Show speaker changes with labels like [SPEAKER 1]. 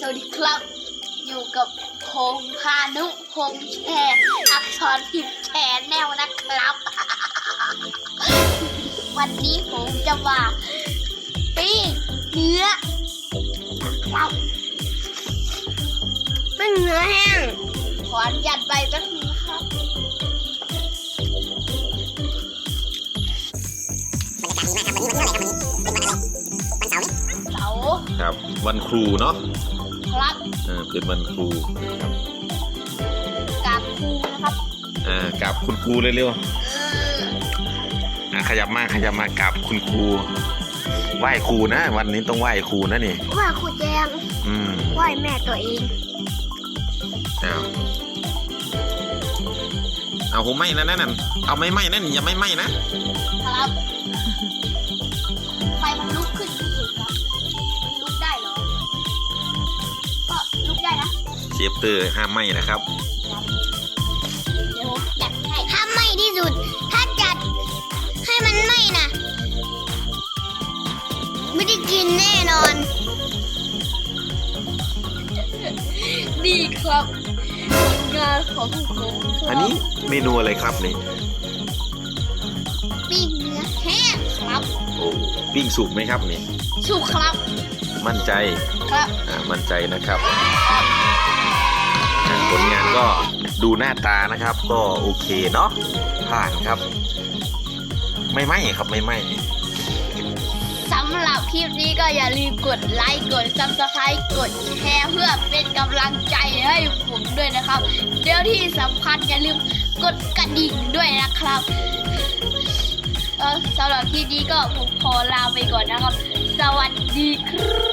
[SPEAKER 1] สวัสดีครับ อยู่กับพงพานุพงแชร์อักษรพิมพ์แชร์แนวนะครับ วันนี้ผมจะมาปิ้งเนื้อนะครับ
[SPEAKER 2] เป็นเนื้อแห้ง
[SPEAKER 1] ขออนุญาตไปแป๊บนึงนะครับเสาร์
[SPEAKER 3] ครับวันครูเนาะ
[SPEAKER 1] ครับ
[SPEAKER 3] เออเป็นวันครู
[SPEAKER 1] กาบคูนะครับ
[SPEAKER 3] อ่ากับคุณครูเร็วๆอะขยับมาขยับมากับคุณครูไหว้ครูนะ วันนี้ต้องไหว้ครูนะนี่
[SPEAKER 2] ว่าครูแจง
[SPEAKER 3] อืม
[SPEAKER 2] ไหวแม่ตัวเอง
[SPEAKER 3] เอาเอาผมไม่นะนั่นนะเอาไม่ไหม้นั่นอย่าไม่ไหม้นะครับ
[SPEAKER 1] ไฟมันลุกขึ้นที่สุดครับมัน เช
[SPEAKER 3] ฟเตอร์ห้ามไหม้นะครับ
[SPEAKER 1] เดี๋ยวผมจัดให้
[SPEAKER 2] ถ้าไหม้ที่สุด ถ้าจัดให้มันไหม้นะไม่ได้กินแน่นอน
[SPEAKER 1] นี่ครับผลงานของผมครับ
[SPEAKER 3] อันนี้เมนูอะไรครับนี่
[SPEAKER 1] ปิ้งเนื้อแห้งครับ
[SPEAKER 3] โอ้ปิ้งสุกไหมครับนี่
[SPEAKER 1] สุกครับ
[SPEAKER 3] มั่นใจ
[SPEAKER 1] ครับ
[SPEAKER 3] อ่ามั่นใจนะครับอ่าผลงาน ก็ดูหน้าตานะครับ ก็โอเคเนาะผ่านครับ ไม่ไหมครับไม่ไหม
[SPEAKER 1] สำหรับคลิปนี้ก็อย่าลืมกดไลค์กด subscribe กดแชร์เพื่อเป็นกำลังใจให้ผมด้วยนะครับเดี๋ยวที่สำคัญอย่าลืมกดกระดิ่งด้วยนะครับสำหรับคลิปนี้ก็ผมขอลาไปก่อนนะครับ สวัสดีครับ